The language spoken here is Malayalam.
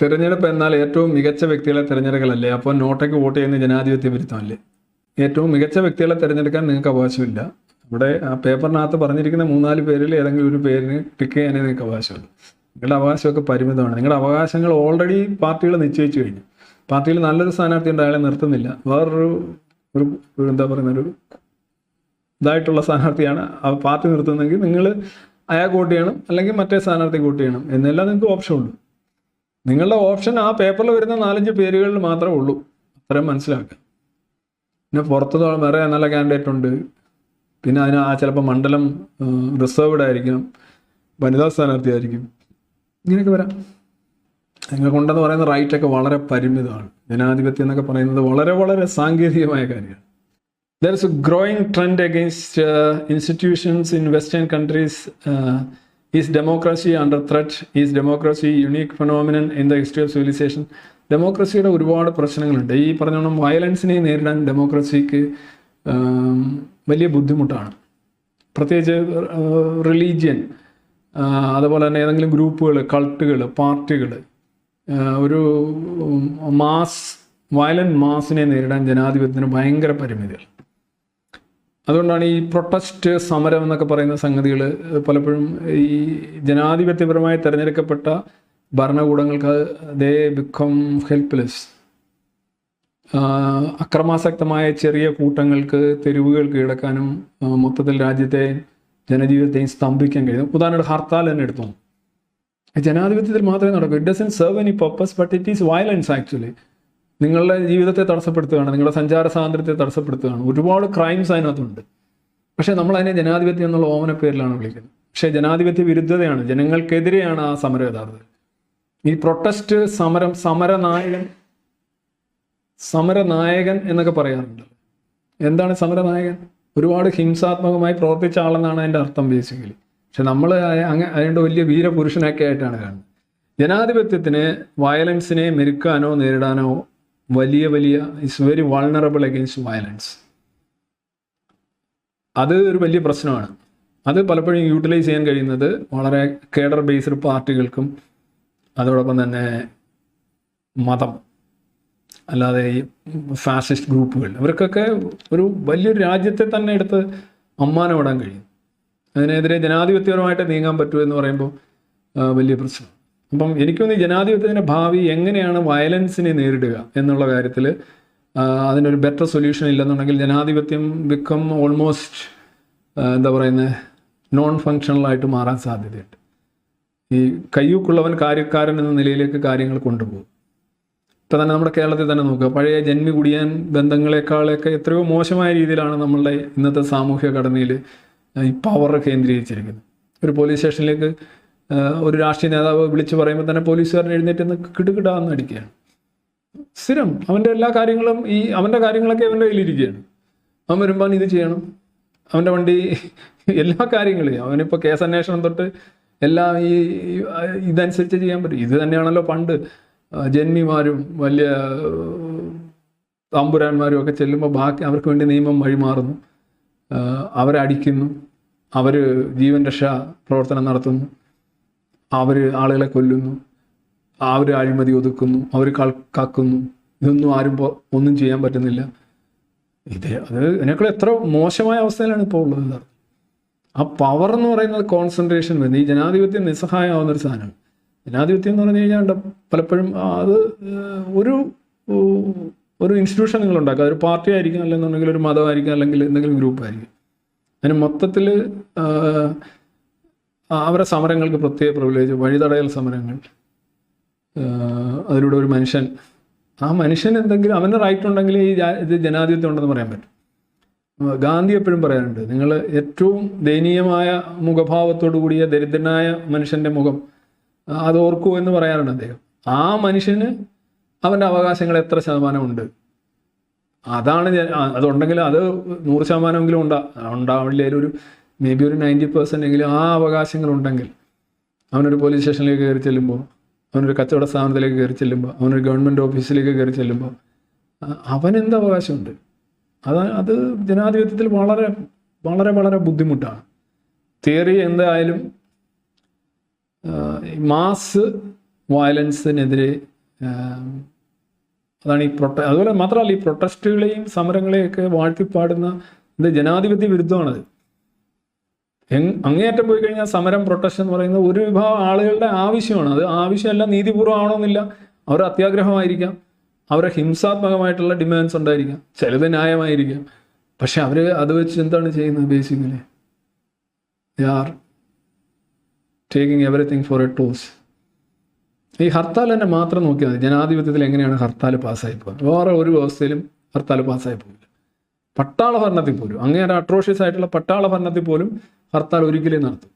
തിരഞ്ഞെടുപ്പ് എന്നാൽ ഏറ്റവും മികച്ച വ്യക്തികളെ തിരഞ്ഞെടുക്കലല്ലേ? അപ്പോൾ നോട്ടയ്ക്ക് വോട്ട് ചെയ്യുന്ന ജനാധിപത്യ വിരുദ്ധമല്ലേ ഏറ്റവും മികച്ച വ്യക്തികളെ തിരഞ്ഞെടുക്കാൻ നിങ്ങൾക്ക് അവകാശമില്ല. ഇവിടെ ആ പേപ്പറിനകത്ത് പറഞ്ഞിരിക്കുന്ന മൂന്നാൽ പേരിൽ ഏതെങ്കിലും ഒരു പേരിന് ടിക്ക് ചെയ്യാനേ നിങ്ങൾക്ക് അവകാശമുള്ളൂ. നിങ്ങളുടെ അവകാശമൊക്കെ പരിമിതമാണ്. നിങ്ങളുടെ അവകാശങ്ങൾ ഓൾറെഡി പാർട്ടികൾ നിശ്ചയിച്ചു കഴിഞ്ഞു. പാർട്ടിയിൽ നല്ലൊരു സ്ഥാനാർത്ഥി ഉണ്ട് അയാളെ നിർത്തുന്നില്ല. വേറൊരു ഒരു എന്താ പറയുന്ന ഒരു ഇതായിട്ടുള്ള സ്ഥാനാർത്ഥിയാണ് ആ പാർട്ടി നിർത്തുന്നതെങ്കിൽ നിങ്ങൾ അയാൾക്ക് വോട്ട് ചെയ്യണം അല്ലെങ്കിൽ മറ്റേ സ്ഥാനാർത്ഥി വോട്ട് ചെയ്യണം. എന്നെല്ലാം നിങ്ങൾക്ക് ഓപ്ഷൻ ഉണ്ട്. നിങ്ങളുടെ ഓപ്ഷൻ ആ പേപ്പറിൽ വരുന്ന നാലഞ്ച് പേരുകളിൽ മാത്രമേ ഉള്ളൂ. അത്രയും മനസ്സിലാക്കുക പിന്നെ പുറത്ത് വേറെ നല്ല കാൻഡിഡേറ്റ് ഉണ്ട്. പിന്നെ അതിന് ആ ചിലപ്പോൾ മണ്ഡലം റിസർവ്ഡ് ആയിരിക്കും വനിതാ സ്ഥാനാർത്ഥി ആയിരിക്കും. ഇങ്ങനെയൊക്കെ വരാം. നിങ്ങൾക്കുണ്ടെന്ന് പറയുന്ന റൈറ്റൊക്കെ വളരെ പരിമിതമാണ്. ജനാധിപത്യം എന്നൊക്കെ പറയുന്നത് വളരെ വളരെ സാങ്കേതികമായ കാര്യമാണ്. There is a growing trend against institutions in western countries is democracy under threat? Is democracy unique phenomenon in the history of civilization? ഡെമോക്രസിയുടെ ഒരുപാട് പ്രശ്നങ്ങളുണ്ട് ഈ പറഞ്ഞോണം വയലൻസിനെ നേരിടാൻ ഡെമോക്രസിക്ക് വലിയ ബുദ്ധിമുട്ടാണ് പ്രത്യേകിച്ച് റിലീജിയൻ അതുപോലെ തന്നെ ഏതെങ്കിലും ഗ്രൂപ്പുകൾ കൾട്ടുകൾ പാർട്ടികൾ ഒരു മാസ് വയലന്റ് മാസിനെ നേരിടാൻ ജനാധിപത്യത്തിന് ഭയങ്കര പരിമിതികൾ അതുകൊണ്ടാണ് ഈ പ്രൊട്ടസ്റ്റ് സമരം എന്നൊക്കെ പറയുന്ന സംഗതികൾ പലപ്പോഴും ഈ ജനാധിപത്യപരമായി തിരഞ്ഞെടുക്കപ്പെട്ട ഭരണകൂടങ്ങൾക്ക് ദേ ബിക്കം ഹെൽപ്ലെസ് അക്രമാസക്തമായ ചെറിയ കൂട്ടങ്ങൾക്ക് തെരുവുകൾ കീഴടക്കാനും മൊത്തത്തിൽ രാജ്യത്തെ ജനജീവിതത്തെയും സ്തംഭിക്കാൻ കഴിയും ഉദാഹരണമായിട്ട് ഹർത്താൽ തന്നെ എടുത്തു. ജനാധിപത്യത്തിൽ മാത്രമേ നടക്കൂ. It doesn't serve any purpose but it is violence actually നിങ്ങളുടെ ജീവിതത്തെ തടസ്സപ്പെടുത്തുകയാണ് നിങ്ങളുടെ സഞ്ചാര സ്വാതന്ത്ര്യത്തെ തടസ്സപ്പെടുത്തുകയാണ്. ഒരുപാട് ക്രൈംസ് അതിനകത്തുണ്ട്. പക്ഷേ നമ്മൾ അതിനെ ജനാധിപത്യം എന്നുള്ള ഓമന പേരിലാണ് വിളിക്കുന്നത്. പക്ഷേ ജനാധിപത്യ വിരുദ്ധതയാണ് ജനങ്ങൾക്കെതിരെയാണ് ആ സമരം യഥാർത്ഥത്തിൽ. ഈ പ്രൊട്ടസ്റ്റ് സമരം സമരനായകൻ സമരനായകൻ എന്നൊക്കെ പറയാറുണ്ട്. എന്താണ് സമരനായകൻ? ഒരുപാട് ഹിംസാത്മകമായി പ്രവർത്തിച്ച ആളെന്നാണ് അതിന്റെ അർത്ഥം ബേസിക്കലി പക്ഷെ നമ്മൾ അങ്ങ് അതിന്റെ വലിയ വീരപുരുഷനൊക്കെ ആയിട്ടാണ് കാണുന്നത്. ജനാധിപത്യത്തിന് വയലൻസിനെ മെരുക്കാനോ നേരിടാനോ വലിയ വലിയ it's very vulnerable against violence അത് ഒരു വലിയ പ്രശ്നമാണ്. അത് പലപ്പോഴും യൂട്ടിലൈസ് ചെയ്യാൻ കഴിയുന്നത് വളരെ കേഡർ ബേസ്ഡ് പാർട്ടികൾക്കും അതോടൊപ്പം തന്നെ മതം അല്ലാതെ ഈ ഫാസിസ്റ്റ് ഗ്രൂപ്പുകൾ. ഇവർക്കൊക്കെ ഒരു വലിയൊരു രാജ്യത്തെ തന്നെ എടുത്ത് അമ്മാനം ഇടാൻ കഴിയും. അതിനെതിരെ ജനാധിപത്യപരമായിട്ട് നീങ്ങാൻ പറ്റുമെന്ന് പറയുമ്പോൾ വലിയ പ്രശ്നം. അപ്പം എനിക്കൊന്ന് ജനാധിപത്യത്തിന്റെ ഭാവി എങ്ങനെയാണ് വയലൻസിനെ നേരിടുക എന്നുള്ള കാര്യത്തിൽ അതിനൊരു ബെറ്റർ സൊല്യൂഷൻ ഇല്ലെന്നുണ്ടെങ്കിൽ ജനാധിപത്യം ബിക്കം ഓൾമോസ്റ്റ് എന്താ പറയുന്നത് നോൺ ഫങ്ഷണലായിട്ട് മാറാൻ സാധ്യതയുണ്ട്. ഈ കയ്യൂക്കുള്ളവൻ കാര്യക്കാരൻ എന്ന നിലയിലേക്ക് കാര്യങ്ങൾ കൊണ്ടുപോകും. ഇപ്പം തന്നെ നമ്മുടെ കേരളത്തിൽ തന്നെ നോക്കുക. പഴയ ജന്മി കുടിയാൻ ബന്ധങ്ങളെക്കാളൊക്കെ എത്രയോ മോശമായ രീതിയിലാണ് നമ്മളുടെ ഇന്നത്തെ സാമൂഹ്യ ഘടനയിൽ ഈ പവർ കേന്ദ്രീകരിച്ചിരിക്കുന്നത്. ഒരു പോലീസ് സ്റ്റേഷനിലേക്ക് ഒരു രാഷ്ട്രീയ നേതാവ് വിളിച്ചു പറയുമ്പോൾ തന്നെ പോലീസുകാരൻ എഴുന്നേറ്റ് നിന്ന് കിടുകിടാന്ന് അടിക്കുകയാണ്. സ്ഥിരം അവന്റെ എല്ലാ കാര്യങ്ങളും ഈ അവന്റെ കാര്യങ്ങളൊക്കെ അവന്റെ കയ്യിലിരിക്കുകയാണ്. അവൻ വരുമ്പോൾ ഇത് ചെയ്യണം. അവന്റെ വണ്ടി എല്ലാ കാര്യങ്ങളും അവനിപ്പോൾ കേസ് അന്വേഷണം തൊട്ട് എല്ലാം ഈ ഇതനുസരിച്ച് ചെയ്യാൻ പറ്റും. ഇത് തന്നെയാണല്ലോ പണ്ട് ജന്മിമാരും വലിയ തമ്പുരാന്മാരും ഒക്കെ ചെല്ലുമ്പോൾ ബാക്കി അവർക്ക് വേണ്ടി നിയമം വഴിമാറുന്നു മാറുന്നു. അവരെ അടിക്കുന്നു അവർ ജീവൻ രക്ഷാ പ്രവർത്തനം നടത്തുന്നു. അവർ ആളുകളെ കൊല്ലുന്നു. അവർ അഴിമതി ഒതുക്കുന്നു. അവർ കാക്കുന്നു. ഇതൊന്നും ആരും ഒന്നും ചെയ്യാൻ പറ്റുന്നില്ല. ഇത് അത് ഇതിനേക്കാൾ എത്ര മോശമായ അവസ്ഥയിലാണ് ഇപ്പോൾ ഉള്ളത്. ആ പവർ എന്ന് പറയുന്നത് കോൺസെൻട്രേഷൻ വരുന്നത് ഈ ജനാധിപത്യം നിസ്സഹായമാവുന്ന ഒരു സാധനമാണ് ജനാധിപത്യം എന്ന് പറഞ്ഞു കഴിഞ്ഞാൽ പലപ്പോഴും അത് ഒരു ഒരു ഇൻസ്റ്റിറ്റ്യൂഷൻ നിങ്ങൾ ഉണ്ടാക്കുക. ഒരു പാർട്ടി ആയിരിക്കും അല്ലെന്നുണ്ടെങ്കിൽ ഒരു മതമായിരിക്കും അല്ലെങ്കിൽ എന്തെങ്കിലും ഗ്രൂപ്പ് ആയിരിക്കും. അതിന് മൊത്തത്തിൽ അവരുടെ സമരങ്ങൾക്ക് പ്രത്യേക പ്രിവിലേജ് വഴിതടയൽ സമരങ്ങൾ. അതിലൂടെ ഒരു മനുഷ്യൻ ആ മനുഷ്യൻ എന്തെങ്കിലും അവന്റെ റൈറ്റ് ഉണ്ടെങ്കിൽ ഈ ഇത് ജനാധിപത്യം ഉണ്ടെന്ന് പറയാൻ പറ്റും. ഗാന്ധി എപ്പോഴും പറയാറുണ്ട് നിങ്ങൾ ഏറ്റവും ദയനീയമായ മുഖഭാവത്തോടു കൂടിയ ദരിദ്രനായ മനുഷ്യന്റെ മുഖം അത് ഓർക്കൂ എന്ന് പറയാറുണ്ട് അദ്ദേഹം. ആ മനുഷ്യന് അവന്റെ അവകാശങ്ങൾ എത്ര ശതമാനമുണ്ട് അതാണ് അതുണ്ടെങ്കിൽ അത് നൂറ് ശതമാനമെങ്കിലും ഉണ്ടാ ഉണ്ടാവില്ലേലൊരു ഒരു മേ ബി ഒരു നയന്റി പെർസെന്റ് എങ്കിലും ആ അവകാശങ്ങൾ ഉണ്ടെങ്കിൽ അവനൊരു പോലീസ് സ്റ്റേഷനിലേക്ക് കയറി ചെല്ലുമ്പോൾ അവനൊരു കച്ചവട സ്ഥാപനത്തിലേക്ക് കയറി ചെല്ലുമ്പോൾ അവനൊരു ഗവൺമെന്റ് ഓഫീസിലേക്ക് കയറി ചെല്ലുമ്പോൾ അവനെന്ത് അവകാശമുണ്ട്? അത് അത് ജനാധിപത്യത്തിൽ വളരെ വളരെ വളരെ ബുദ്ധിമുട്ടാണ്. തിയറി എന്തായാലും മാസ് വയലൻസിനെതിരെ അതാണ് ഈ പ്രൊട്ട അതുപോലെ മാത്രമല്ല ഈ പ്രൊട്ടസ്റ്റുകളെയും സമരങ്ങളെയും ഒക്കെ വാഴ്ത്തിപ്പാടുന്ന ഇത് ജനാധിപത്യ വിരുദ്ധമാണത്. അങ്ങേയറ്റം പോയി കഴിഞ്ഞാൽ സമരം പ്രൊട്ടസ്റ്റ് എന്ന് പറയുന്നത് ഒരു വിഭാഗം ആളുകളുടെ ആവശ്യമാണ്. അത് ആവശ്യമല്ല നീതിപൂർവമാണോന്നില്ല. അവർ അത്യാഗ്രഹമായിരിക്കാം. അവരെ ഹിംസാത്മകമായിട്ടുള്ള ഡിമാൻഡ്സ് ഉണ്ടായിരിക്കാം. ചിലത് ന്യായമായിരിക്കാം. പക്ഷെ അവർ അത് വെച്ച് എന്താണ് ചെയ്യുന്നത് basically are taking everything for a toss ഈ ഹർത്താൽ തന്നെ മാത്രം നോക്കിയാൽ മതി. ജനാധിപത്യത്തിൽ എങ്ങനെയാണ് ഹർത്താൽ പാസ്സായി പോകുന്നത് വേറെ ഒരു വ്യവസ്ഥയിലും ഹർത്താൽ പാസ്സായി പോകില്ല പട്ടാള ഭരണത്തിൽ പോലും അങ്ങേറെ അട്രോഷ്യസ് ആയിട്ടുള്ള പട്ടാള ഭരണത്തിൽ പോലും ഹർത്താൽ ഒരിക്കലും നടത്തും.